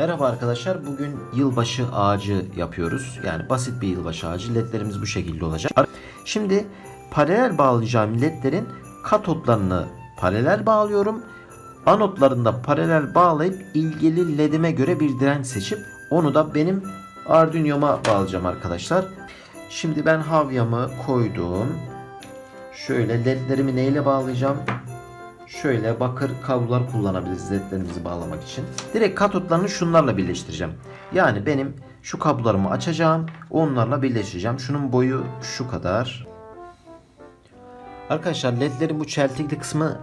Merhaba arkadaşlar. Bugün yılbaşı ağacı yapıyoruz. Yani basit bir yılbaşı ağacı. LED'lerimiz bu şekilde olacak. Şimdi paralel bağlayacağım LED'lerin katotlarını paralel bağlıyorum. Anotlarını da paralel bağlayıp ilgili LED'ime göre bir direnç seçip onu da benim Arduino'ma bağlayacağım arkadaşlar. Şimdi ben havyamı koydum. Şöyle ledlerimi neyle bağlayacağım? Şöyle bakır kablolar kullanabiliriz ledlerimizi bağlamak için. Direkt katotlarını şunlarla birleştireceğim. Yani benim şu kablolarımı açacağım. Onlarla birleştireceğim. Şunun boyu şu kadar. Arkadaşlar ledlerin bu çeltikli kısmı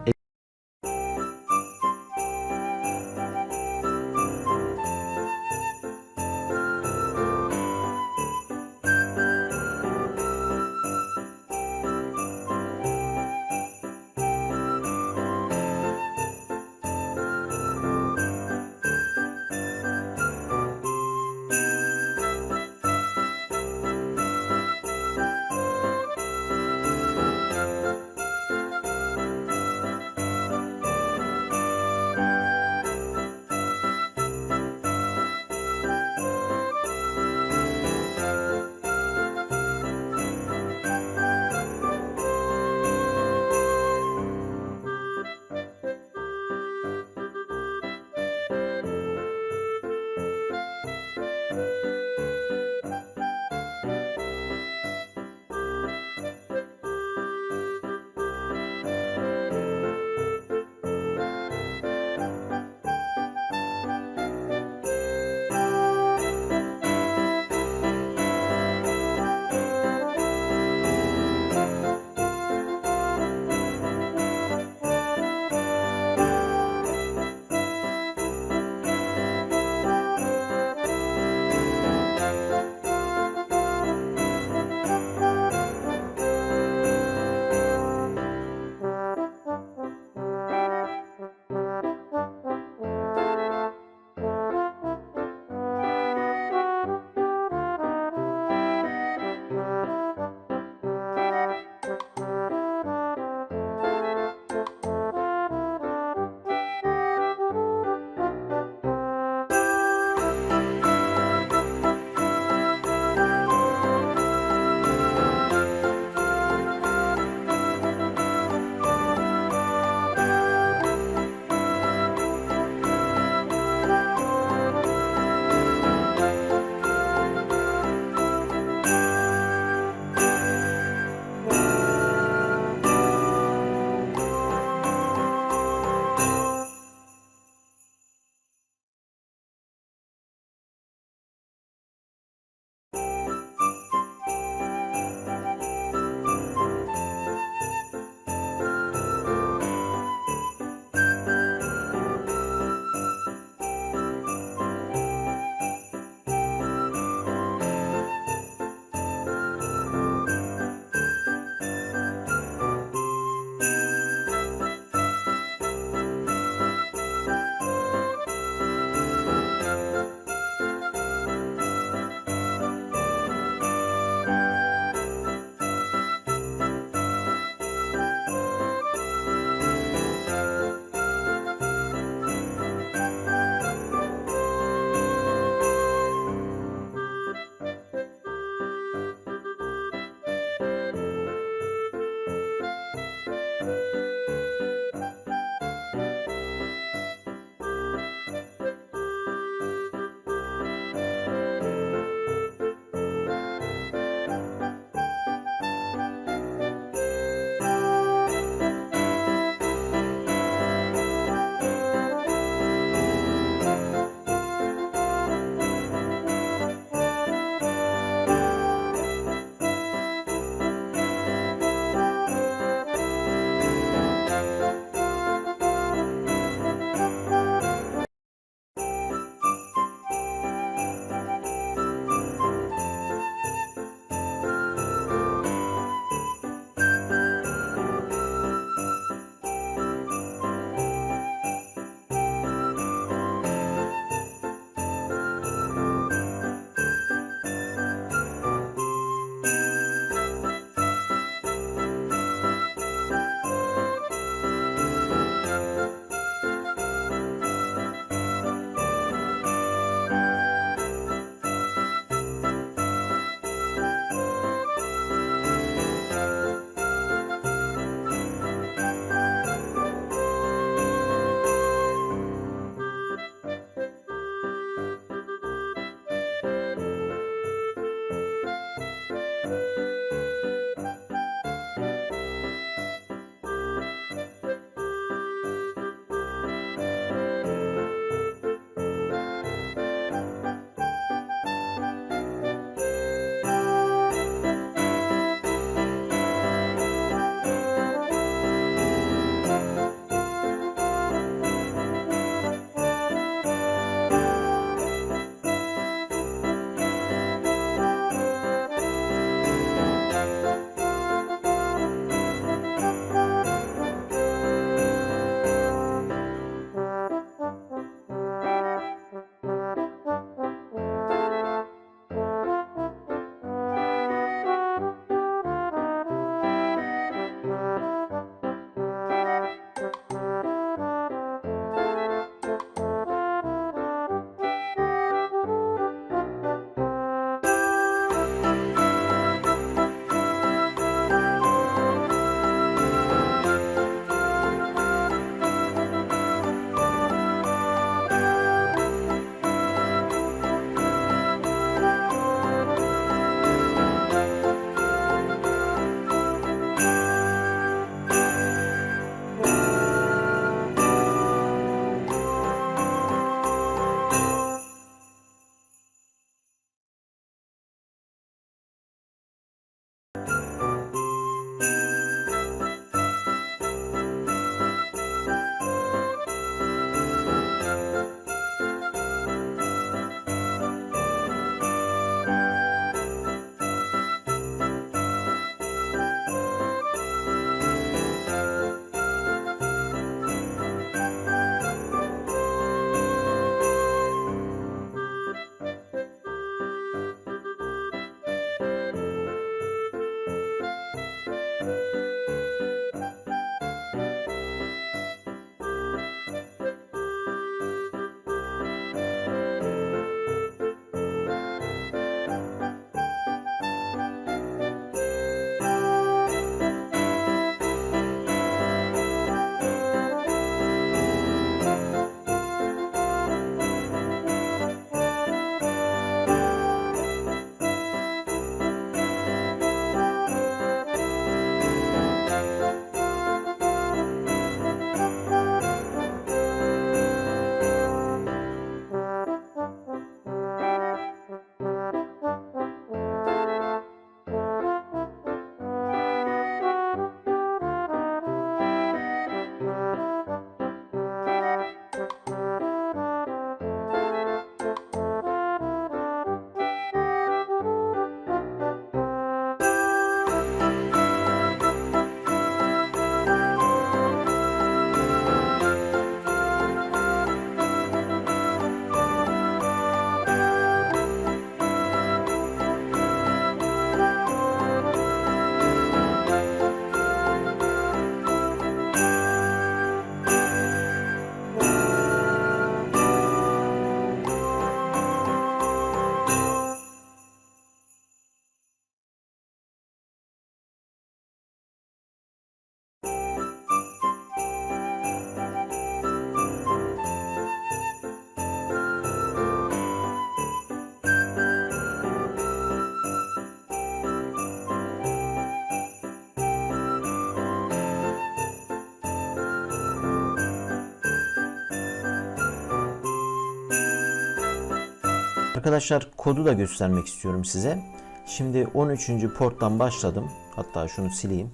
Arkadaşlar kodu da göstermek istiyorum size. Şimdi 13. porttan başladım. Hatta şunu sileyim.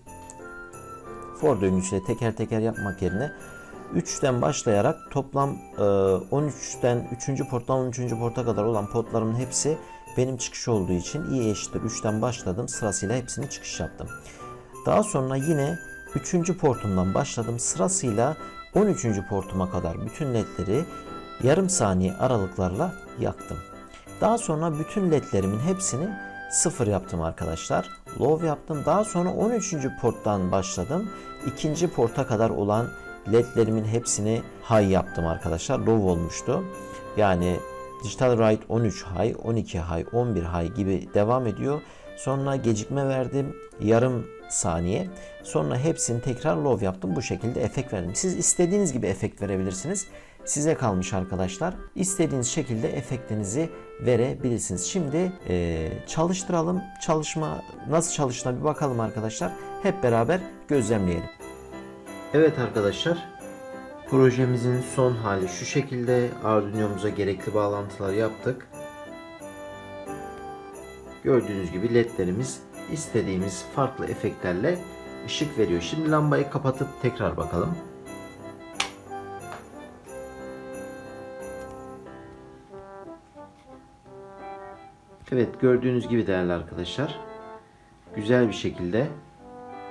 For döngüsüyle teker teker yapmak yerine 3'ten başlayarak toplam e, 13'ten 3. porttan 13. porta kadar olan potlarımın hepsi benim çıkış olduğu için i eşittir 3'ten başladım. Sırasıyla hepsini çıkış yaptım. Daha sonra yine 3. portumdan başladım. Sırasıyla 13. portuma kadar bütün ledleri yarım saniye aralıklarla yaktım. Daha sonra bütün ledlerimin hepsini sıfır yaptım arkadaşlar. Low yaptım. Daha sonra 13. porttan başladım. İkinci porta kadar olan ledlerimin hepsini high yaptım arkadaşlar. Low olmuştu. Yani Digital Write 13 high, 12 high, 11 high gibi devam ediyor. Sonra gecikme verdim. Yarım saniye. Sonra hepsini tekrar low yaptım. Bu şekilde efekt verdim. Siz istediğiniz gibi efekt verebilirsiniz. Size kalmış arkadaşlar. İstediğiniz şekilde efektinizi verebilirsiniz. Şimdi eee, çalıştıralım. Çalışma nasıl çalıştığına bir bakalım arkadaşlar. Hep beraber gözlemleyelim. Evet arkadaşlar. Projemizin son hali şu şekilde. Arduino'muza gerekli bağlantılar yaptık. Gördüğünüz gibi ledlerimiz istediğimiz farklı efektlerle ışık veriyor. Şimdi lambayı kapatıp tekrar bakalım. Evet gördüğünüz gibi değerli arkadaşlar güzel bir şekilde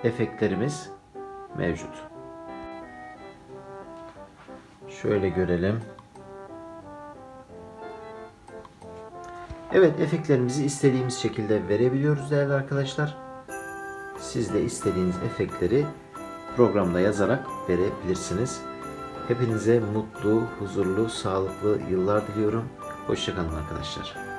efektlerimiz mevcut. Şöyle görelim. Evet efektlerimizi istediğimiz şekilde verebiliyoruz değerli arkadaşlar. Siz de istediğiniz efektleri programda yazarak verebilirsiniz. Hepinize mutlu, huzurlu, sağlıklı yıllar diliyorum. Hoşçakalın arkadaşlar.